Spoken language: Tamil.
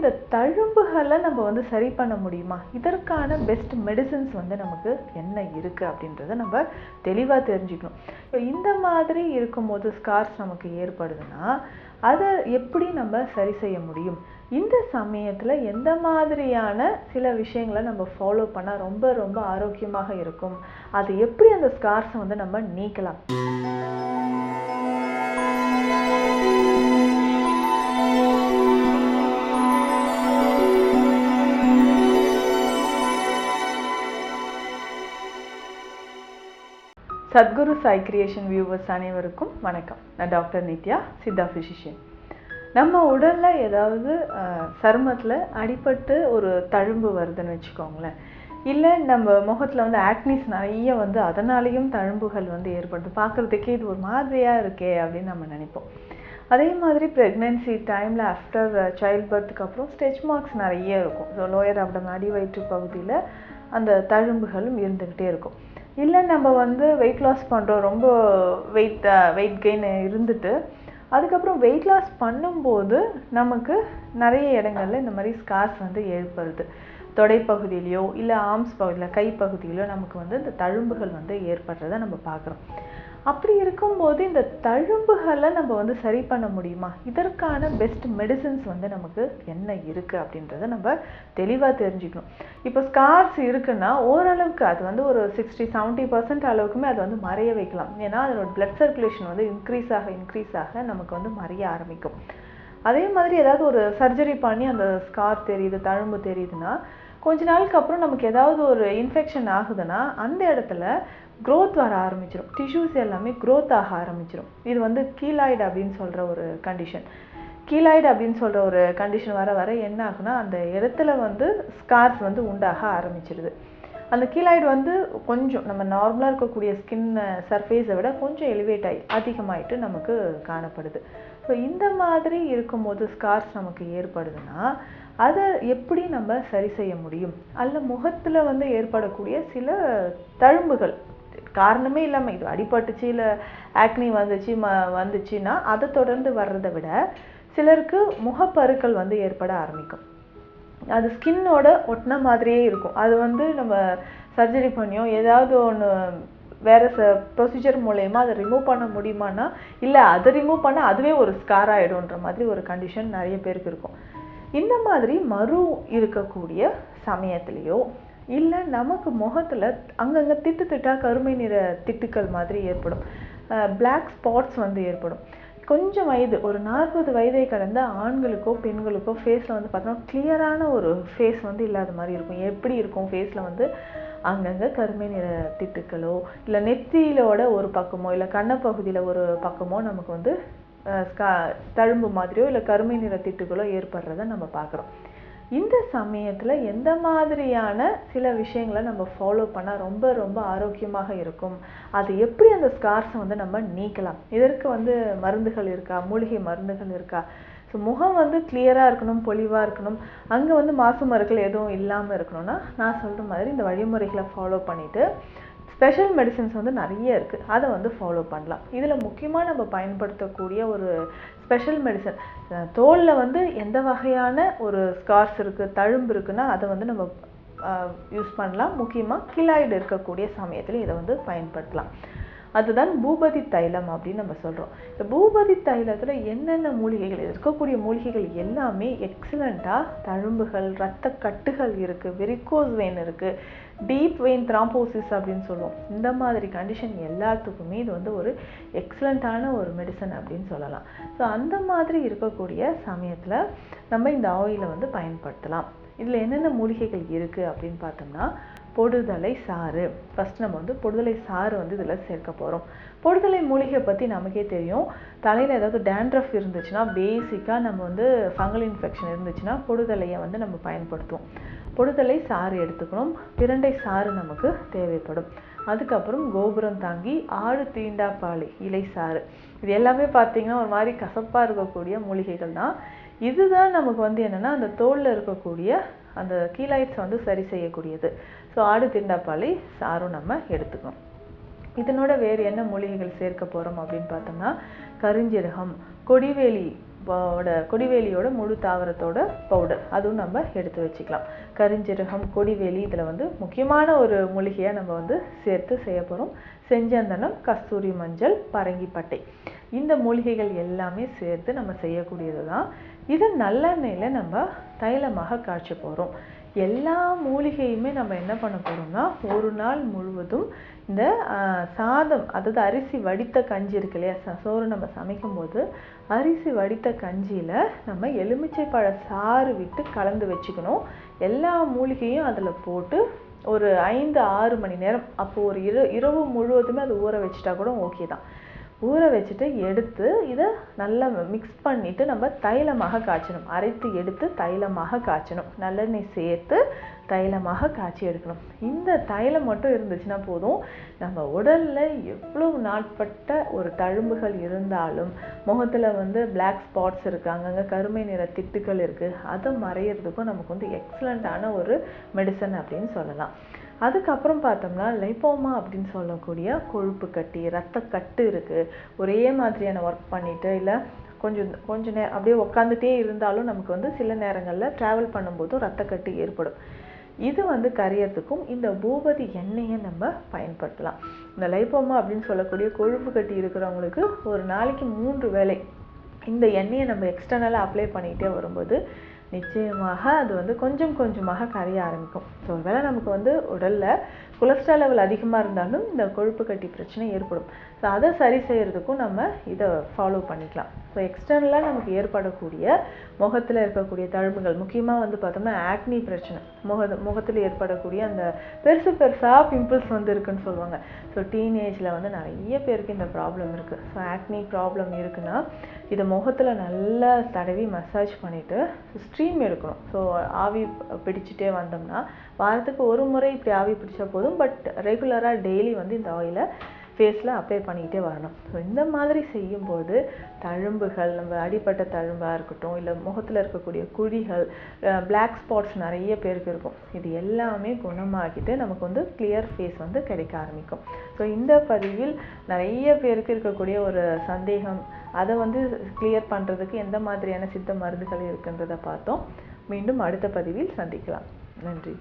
இந்த தழும்புகளை நம்ம வந்து சரி பண்ண முடியுமா? இதற்கான பெஸ்ட் மெடிசின்ஸ் வந்து நமக்கு என்ன இருக்குது அப்படின்றத நம்ம தெளிவாக தெரிஞ்சுக்கணும். இப்போ இந்த மாதிரி இருக்கும்போது ஸ்கார்ஸ் நமக்கு ஏற்படுதுன்னா அதை எப்படி நம்ம சரி செய்ய முடியும்? இந்த சமயத்தில் எந்த மாதிரியான சில விஷயங்களை நம்ம ஃபாலோ பண்ணால் ரொம்ப ரொம்ப ஆரோக்கியமாக இருக்கும்? அது எப்படி அந்த ஸ்கார்ஸை வந்து நம்ம நீக்கலாம்? சத்குரு சாய் கிரியேஷன் வியூவர்ஸ் அனைவருக்கும் வணக்கம். நான் டாக்டர் நித்யா சித்தா ஃபிசிஷியன் நம்ம உடலில் ஏதாவது சருமத்தில் அடிபட்டு ஒரு தழும்பு வருதுன்னு வச்சுக்கோங்களேன். இல்லை நம்ம முகத்தில் வந்து ஆக்னிஸ் நிறைய வந்து அதனாலேயும் தழும்புகள் வந்து ஏற்படுது. பார்க்குறதுக்கே இது ஒரு மாதிரியாக இருக்கே அப்படின்னு நம்ம நினைப்போம். அதே மாதிரி ப்ரெக்னென்சி டைமில் ஆஃப்டர் சைல்ட் பர்த்துக்கு அப்புறம் ஸ்டெச் மார்க்ஸ் நிறைய இருக்கும். ஸோ லோயர் அப்டம் அடி வயிற்று பகுதியில் அந்த தழும்புகளும் இருந்துக்கிட்டே இருக்கும். இல்லை நம்ம வந்து வெயிட் லாஸ் பண்ணுறோம் ரொம்ப வெயிட் வெயிட் கெயின் இருந்துட்டு அதுக்கப்புறம் வெயிட் லாஸ் பண்ணும்போது நமக்கு நிறைய இடங்கள்ல இந்த மாதிரி ஸ்கார்ஸ் வந்து ஏற்படுது. தொடைப்பகுதியிலையோ இல்லை ஆர்ம்ஸ் பகுதியில் கைப்பகுதியிலையோ நமக்கு வந்து இந்த தழும்புகள் வந்து ஏற்படுறத நம்ம பார்க்குறோம். அப்படி இருக்கும்போது இந்த தழும்புகளை நம்ம வந்து சரி பண்ண முடியுமா? இதற்கான பெஸ்ட் மெடிசின்ஸ் வந்து நமக்கு என்ன இருக்குது அப்படின்றத நம்ம தெளிவாக தெரிஞ்சுக்கணும். இப்போ ஸ்கார்ஸ் இருக்குன்னா ஓரளவுக்கு அது வந்து ஒரு சிக்ஸ்டி செவன்ட்டி பர்சன்ட் அளவுக்குமே அது வந்து மறைய வைக்கலாம். ஏன்னா அதனோட பிளட் சர்க்குலேஷன் வந்து இன்க்ரீஸ் ஆக இன்க்ரீஸ் ஆக நமக்கு வந்து மறைய ஆரம்பிக்கும். அதே மாதிரி ஏதாவது ஒரு சர்ஜரி பண்ணி அந்த ஸ்கார் தெரியுது தழும்பு தெரியுதுன்னா கொஞ்ச நாளுக்கு அப்புறம் நமக்கு ஏதாவது ஒரு இன்ஃபெக்ஷன் ஆகுதுன்னா அந்த இடத்துல க்ரோத் வர ஆரம்பிச்சிடும் டிஷ்யூஸ் எல்லாமே க்ரோத் ஆக ஆரம்பிச்சிடும் இது வந்து கீலாய்டு அப்படின்னு சொல்கிற ஒரு கண்டிஷன் கீலாய்டு அப்படின்னு சொல்கிற ஒரு கண்டிஷன் வர வர என்ன ஆகுனா அந்த இடத்துல வந்து ஸ்கார்ஸ் வந்து உண்டாக ஆரம்பிச்சிடுது அந்த கீலாய்டு வந்து கொஞ்சம் நம்ம நார்மலாக இருக்கக்கூடிய ஸ்கின் சர்ஃபேஸை விட கொஞ்சம் எலிவேட் ஆகி அதிகமாயிட்டு நமக்கு காணப்படுது. ஸோ இந்த மாதிரி இருக்கும்போது ஸ்கார்ஸ் நமக்கு ஏற்படுதுன்னா அதை எப்படி நம்ம சரி செய்ய முடியும்? அல்ல முகத்தில் வந்து ஏற்படக்கூடிய சில தழும்புகள். காரணமே இல்லாமல் இது அடிபட்டுச்சு இல்லை ஆக்னி வந்துச்சு ம வந்துச்சுன்னா அதை தொடர்ந்து வர்றதை விட சிலருக்கு முகப்பருக்கள் வந்து ஏற்பட ஆரம்பிக்கும். அது ஸ்கின்னோட ஒட்டின மாதிரியே இருக்கும். அது வந்து நம்ம சர்ஜரி பண்ணியோ ஏதாவது ஒன்று வேறு ச ப்ரொசீஜர் மூலயமா அதை ரிமூவ் பண்ண முடியுமானா இல்லை அதை ரிமூவ் பண்ணால் அதுவே ஒரு ஸ்கார் ஆகிடும்ன்ற மாதிரி ஒரு கண்டிஷன் நிறைய பேருக்கு இருக்கும். இந்த மாதிரி மறு இருக்கக்கூடிய சமயத்துலேயோ இல்லை நமக்கு முகத்தில் அங்கங்கே திட்டு திட்டாக கருமை நிற திட்டுக்கள் மாதிரி ஏற்படும். பிளாக் ஸ்பாட்ஸ் வந்து ஏற்படும். கொஞ்சம் வயது ஒரு நாற்பது வயதை கடந்த ஆண்களுக்கோ பெண்களுக்கோ ஃபேஸில் வந்து பார்த்தோம்னா கிளியரான ஒரு ஃபேஸ் வந்து இல்லாத மாதிரி இருக்கும். எப்படி இருக்கும் ஃபேஸில் வந்து அங்கங்கே கருமை நிற திட்டுக்களோ இல்லை நெத்தியிலோட ஒரு பக்கமோ இல்லை கண்ணப்பகுதியில் ஒரு பக்கமோ நமக்கு வந்து ஸ்கா தழும்பு மாதிரியோ இல்லை கருமை நிற திட்டுகளோ ஏற்படுறத நம்ம பார்க்குறோம். இந்த சமயத்தில் எந்த மாதிரியான சில விஷயங்களை நம்ம ஃபாலோ பண்ணால் ரொம்ப ரொம்ப ஆரோக்கியமாக இருக்கும்? அது எப்படி அந்த ஸ்கார்ஸை வந்து நம்ம நீக்கலாம்? இதற்கு வந்து மருந்துகள் இருக்கா? மூலிகை மருந்துகள் இருக்கா? ஸோ முகம் வந்து கிளியராக இருக்கணும் பொலிவாக இருக்கணும். அங்கே வந்து மாசு மருக்கள் எதுவும் இல்லாமல் இருக்கணும்னா நான் சொல்கிற மாதிரி இந்த வழிமுறைகளை ஃபாலோ பண்ணிவிட்டு ஸ்பெஷல் மெடிசின்ஸ் வந்து நிறைய இருக்குது அதை வந்து ஃபாலோ பண்ணலாம். இதில் முக்கியமாக நம்ம பயன்படுத்தக்கூடிய ஒரு ஸ்பெஷல் மெடிசன் தோலில் வந்து எந்த வகையான ஒரு ஸ்கார்ஸ் இருக்குது தழும்பு இருக்குன்னா அதை வந்து நம்ம யூஸ் பண்ணலாம். முக்கியமாக கிலாய்டு இருக்கக்கூடிய சமயத்தில் இதை வந்து பயன்படுத்தலாம். அதுதான் பூபதி தைலம் அப்படின்னு நம்ம சொல்கிறோம் இந்த பூபதி தைலத்தில் என்னென்ன மூலிகைகள்? இருக்கக்கூடிய மூலிகைகள் எல்லாமே எக்ஸலண்ட்டாக தழும்புகள் இரத்த கட்டுகள் இருக்குது வெரிகோஸ் வெயின் இருக்குது டீப் வெயின் த்ராம்போசிஸ் அப்படின்னு சொல்லுவோம். இந்த மாதிரி கண்டிஷன் எல்லாத்துக்குமே இது வந்து ஒரு எக்ஸலண்ட்டான ஒரு மெடிசன் அப்படின்னு சொல்லலாம். ஸோ அந்த மாதிரி இருக்கக்கூடிய சமயத்தில் நம்ம இந்த ஆயிலை வந்து பயன்படுத்தலாம். இதில் என்னென்ன மூலிகைகள் இருக்குது அப்படின்னு பார்த்தோம்னா பொடுதலை சாறு. ஃபஸ்ட் நம்ம வந்து பொடுதலை சாறு வந்து இதில் சேர்க்க போகிறோம் பொடுதலை மூலிகை பற்றி நமக்கே தெரியும். தலையில் ஏதாவது டேண்ட்ரஃப் இருந்துச்சுன்னா பேசிக்காக நம்ம வந்து ஃபங்கல் இன்ஃபெக்ஷன் இருந்துச்சுன்னா பொடுதலையை வந்து நம்ம பயன்படுத்துவோம். பொடுதலை சாறு எடுத்துக்கணும். பிரண்டை சாறு நமக்கு தேவைப்படும். அதுக்கப்புறம் கோபுரம் தாங்கி ஆடு தீண்டாப்பாளி இலை சாறு. இது எல்லாமே பார்த்தீங்கன்னா ஒரு மாதிரி கசப்பாக இருக்கக்கூடிய மூலிகைகள் தான் இதுதான் நமக்கு வந்து என்னென்னா அந்த தோலில் இருக்கக்கூடிய அந்த கீலாய்ட்ஸை வந்து சரி செய்யக்கூடியது. ஸோ ஆடு திண்டாப்பாலை சாரும் நம்ம எடுத்துக்கணும். இதனோட வேறு என்ன மூலிகைகள் சேர்க்க போகிறோம் அப்படின்னு பார்த்தோம்னா கருஞ்சீரகம் கொடிவேலி ஓட கொடிவேலியோட முழு தாவரத்தோட பவுடர் அதுவும் நம்ம எடுத்து வச்சுக்கலாம். கருஞ்சீரகம் கொடிவேலி இதில் வந்து முக்கியமான ஒரு மூலிகையாக நம்ம வந்து சேர்த்து செய்ய போகிறோம் செஞ்சந்தனம் கஸ்தூரி மஞ்சள் பரங்கிப்பட்டை. இந்த மூலிகைகள் எல்லாமே சேர்த்து நம்ம செய்யக்கூடியது தான் இது நல்லெண்ணெயில் நம்ம தைலமாக காய்ச்ச போகிறோம் எல்லா மூலிகையுமே நம்ம என்ன பண்ண போகிறோம்னா ஒரு நாள் முழுவதும் இந்த சாதம் அதாவது அரிசி வடித்த கஞ்சி இருக்கு இல்லையா ச- சோறு நம்ம சமைக்கும்போது அரிசி வடித்த கஞ்சியில் நம்ம எலுமிச்சை பழ சாறு விட்டு கலந்து வச்சுக்கணும். எல்லா மூலிகையும் அதில் போட்டு ஒரு ஐந்து ஆறு மணி நேரம் அப்போ ஒரு இரவு இரவு முழுவதுமே அது ஊற வச்சுட்டா கூட ஓகே தான். ஊற வச்சுட்டு எடுத்து இதை நல்லா மிக்ஸ் பண்ணிவிட்டு நம்ம தைலமாக காய்ச்சணும். அரைத்து எடுத்து தைலமாக காய்ச்சணும். நல்லெண்ணெய் சேர்த்து தைலமாக காய்ச்சி எடுக்கணும். இந்த தைலம் மட்டும் இருந்துச்சுன்னா போதும். நம்ம உடலில் எவ்வளோ நாட்பட்ட ஒரு தழும்புகள் இருந்தாலும் முகத்தில் வந்து பிளாக் ஸ்பாட்ஸ் இருக்கு அங்கங்கே கருமை நிற திட்டுக்கள் இருக்குது அதை மறையிறதுக்கும் நமக்கு வந்து எக்ஸலண்ட்டான ஒரு மெடிசன் அப்படின்னு சொல்லலாம். அதுக்கப்புறம் பார்த்தோம்னா லைப்போமா அப்படின்னு சொல்லக்கூடிய கொழுப்பு கட்டி ரத்த கட்டு ஒரே மாதிரியான ஒர்க் பண்ணிவிட்டு இல்லை கொஞ்சம் கொஞ்சம் நேரம் அப்படியே உட்காந்துட்டே இருந்தாலும் நமக்கு வந்து சில நேரங்களில் ட்ராவல் பண்ணும்போதும் ரத்தக்கட்டு ஏற்படும். இது வந்து கரையறதுக்கும் இந்த பூபதி எண்ணெயை நம்ம பயன்படுத்தலாம். இந்த லைப்போமா அப்படின்னு சொல்லக்கூடிய கொழுப்பு கட்டி இருக்கிறவங்களுக்கு ஒரு நாளைக்கு மூன்று வேளை இந்த எண்ணெயை நம்ம எக்ஸ்டர்னலாக அப்ளை பண்ணிக்கிட்டே வரும்போது நிச்சயமாக அது வந்து கொஞ்சம் கொஞ்சமாக கரைய ஆரம்பிக்கும். ஸோ ஒருவேளை நமக்கு வந்து உடலில் கொலஸ்ட்ரால் லெவல் அதிகமாக இருந்தாலும் இந்த கொழுப்பு கட்டி பிரச்சனை ஏற்படும். ஸோ அதை சரி செய்யறதுக்கும் நம்ம இதை ஃபாலோ பண்ணிக்கலாம். ஸோ எக்ஸ்டர்னலாக நமக்கு ஏற்படக்கூடிய முகத்தில் இருக்கக்கூடிய தழும்புகள் முக்கியமாக வந்து பார்த்தோம்னா ஆக்னி பிரச்சனை. முக முகத்தில் ஏற்படக்கூடிய அந்த பெருசு பெருசாக பிம்பிள்ஸ் வந்து இருக்குன்னு சொல்லுவாங்க ஸோ டீனேஜில் வந்து நிறைய பேருக்கு இந்த ப்ராப்ளம் இருக்குது ஸோ ஆக்னி ப்ராப்ளம் இருக்குன்னா இதை முகத்தில் நல்லா தடவி மசாஜ் பண்ணிவிட்டு ஸ்ட்ரீம் எடுக்கணும். ஸோ ஆவி பிடிச்சிட்டே வந்தோம்னா வாரத்துக்கு ஒரு முறை இப்படி ஆவி பிடிச்சா போதும். பட் ரெகுலராக டெய்லி வந்து இந்த ஆயிலை ஃபேஸில் அப்ளை பண்ணிக்கிட்டே வரணும். ஸோ இந்த மாதிரி செய்யும்போது தழும்புகள் நம்ம அடிப்பட்ட தழும்பாக இருக்கட்டும் இல்லை முகத்தில் இருக்கக்கூடிய குழிகள் பிளாக் ஸ்பாட்ஸ் நிறைய பேருக்கு இருக்கும். இது எல்லாமே குணமாக்கிட்டு நமக்கு வந்து கிளியர் ஃபேஸ் வந்து கிடைக்க ஆரம்பிக்கும். ஸோ இந்த பதிவில் நிறைய பேருக்கு இருக்கக்கூடிய ஒரு சந்தேகம் அதை வந்து கிளியர் பண்ணுறதுக்கு எந்த மாதிரியான சித்த மருந்துகள் இருக்குன்றதை பார்த்தோம். மீண்டும் அடுத்த பதிவில் சந்திக்கலாம். நன்றி.